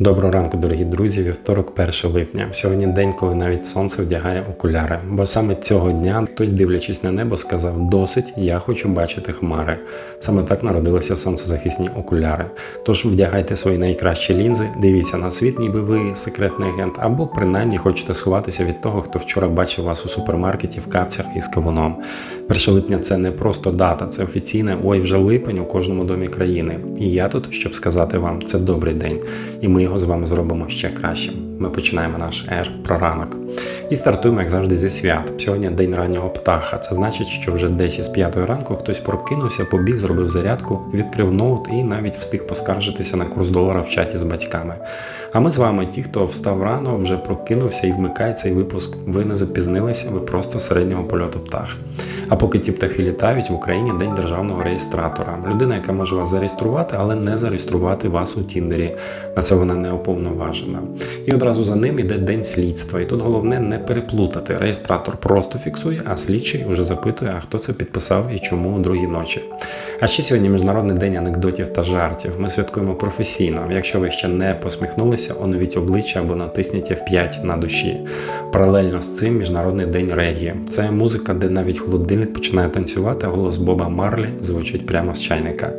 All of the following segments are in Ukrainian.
Доброго ранку, дорогі друзі. Вівторок, 1 липня. Сьогодні день, коли навіть сонце вдягає окуляри. Бо саме цього дня хтось, дивлячись на небо, сказав: досить, я хочу бачити хмари. Саме так народилися сонцезахисні окуляри. Тож вдягайте свої найкращі лінзи, дивіться на світ, ніби ви секретний агент, або принаймні хочете сховатися від того, хто вчора бачив вас у супермаркеті в капцях із кавуном. 1 липня це не просто дата, це офіційне ой, вже липень у кожному домі країни. І я тут, щоб сказати вам, це добрий день, і ми його з вами зробимо ще кращим. Ми починаємо наш ер про ранок. І стартуємо, як завжди, зі свят. Сьогодні день раннього птаха. Це значить, що вже десь із п'ятої ранку хтось прокинувся, побіг, зробив зарядку, відкрив ноут і навіть встиг поскаржитися на курс долара в чаті з батьками. А ми з вами, ті, хто встав рано, вже прокинувся і вмикає цей випуск. Ви не запізнилися, ви просто середнього польоту птах. А поки ті птахи літають в Україні день державного реєстратора. Людина, яка може вас зареєструвати, але не зареєструвати вас у Тіндері. На це вона не уповноважена. І одразу за ним іде день слідства. І тут головне не переплутати. Реєстратор просто фіксує, а слідчий вже запитує, а хто це підписав і чому у другій ночі. А ще сьогодні міжнародний день анекдотів та жартів. Ми святкуємо професійно. Якщо ви ще не посміхнулися, оновіть обличчя або натисніть F5 на душі. Паралельно з цим міжнародний день регі. Це музика, де навіть холодильник починає танцювати, а голос Боба Марлі звучить прямо з чайника.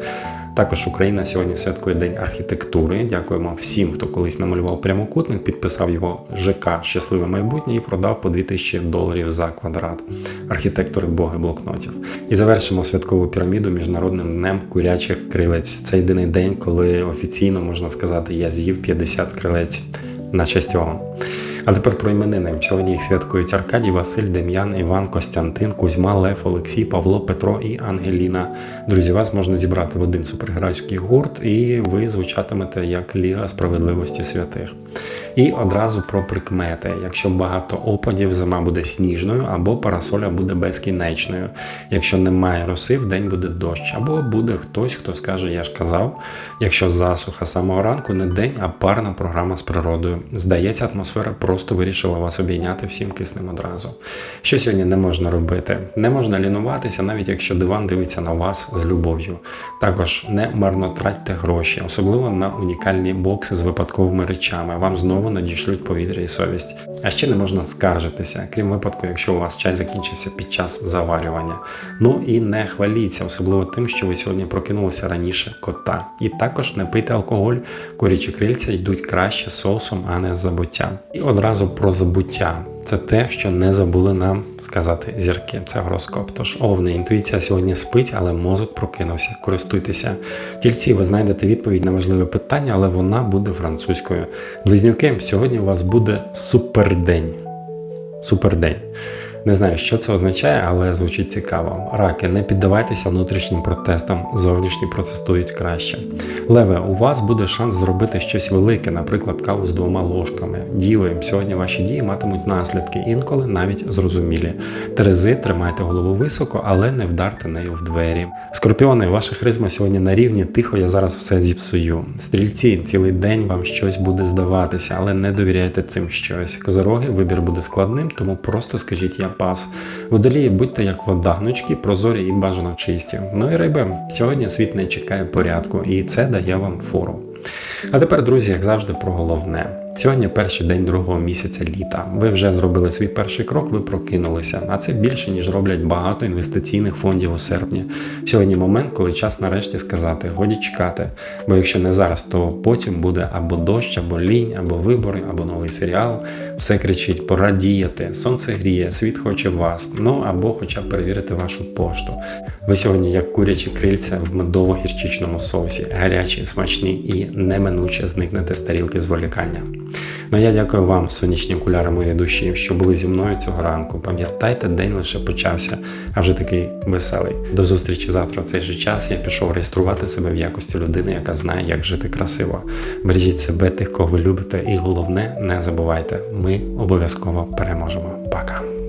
Також Україна сьогодні святкує День архітектури. Дякуємо всім, хто колись намалював прямокутник, підписав його ЖК Щасливе майбутнє і продав по 2000 доларів за квадрат. Архітектори боги блокнотів. І завершимо святкову піраміду міжнародним днем курячих крилець. Це єдиний день, коли офіційно можна сказати, я з'їв 50 крилець на честь його. А тепер про іменини. Сьогодні їх святкують Аркадій, Василь, Дем'ян, Іван, Костянтин, Кузьма, Лев, Олексій, Павло, Петро і Ангеліна. Друзі, вас можна зібрати в один супергеройський гурт, і ви звучатимете як Ліга справедливості святих. І одразу про прикмети. Якщо багато опадів, зима буде сніжною, або парасоля буде безкінечною. Якщо немає роси, в день буде дощ, або буде хтось, хто скаже, я ж казав. Якщо засуха самого ранку, не день, а парна програма з природою. Здається, атмосфера просто вирішила вас обійняти всім киснем одразу. Що сьогодні не можна робити? Не можна лінуватися, навіть якщо диван дивиться на вас з любов'ю. Також не марнотратьте гроші, особливо на унікальні бокси з випадковими речами. Вам знову надішлють повітря і совість. А ще не можна скаржитися, крім випадку, якщо у вас чай закінчився під час заварювання. Ну і не хваліться, особливо тим, що ви сьогодні прокинулися раніше кота. І також не пийте алкоголь, курячі крильця йдуть краще з соусом, а не з забуттям. І одразу про забуття. Це те, що не забули нам сказати зірки. Це гороскоп. Тож овни, інтуїція сьогодні спить, але мозок прокинувся. Користуйтеся. Тільці ви знайдете відповідь на важливе питання, але вона буде французькою. Близнюки, сьогодні у вас буде супердень. Супердень. Не знаю, що це означає, але звучить цікаво. Раки, не піддавайтеся внутрішнім протестам, зовнішні протестують краще. Леве, у вас буде шанс зробити щось велике, наприклад, каву з двома ложками. Діви, сьогодні ваші дії матимуть наслідки, інколи навіть зрозумілі. Терези, тримайте голову високо, але не вдарте нею в двері. Скорпіони, ваша харизма сьогодні на рівні, тихо, я зараз все зіпсую. Стрільці, цілий день вам щось буде здаватися, але не довіряйте цим щось. Козороги, вибір буде складним, тому просто скажіть я пас. Водолії, будьте як вода, гнучки, прозорі і бажано чисті. Ну і риби, сьогодні світ не чекає порядку, і це дає вам фору. А тепер, друзі, як завжди, про головне. Сьогодні перший день другого місяця літа. Ви вже зробили свій перший крок, ви прокинулися. А це більше, ніж роблять багато інвестиційних фондів у серпні. Сьогодні момент, коли час нарешті сказати, годі чекати. Бо якщо не зараз, то потім буде або дощ, або лінь, або вибори, або новий серіал. Все кричить, пора діяти, сонце гріє, світ хоче вас. Ну або хоча б перевірити вашу пошту. Ви сьогодні, як курячі крильця в медово-гірчичному соусі, гарячі, смачні і неминуче зникнете з тарілки зволікання. Ну я дякую вам, сонячні окуляри моєї душі, що були зі мною цього ранку. Пам'ятайте, день лише почався, а вже такий веселий. До зустрічі завтра в цей же час. Я пішов реєструвати себе в якості людини, яка знає, як жити красиво. Бережіть себе, тих, кого ви любите, і головне, не забувайте, ми обов'язково переможемо. Пока.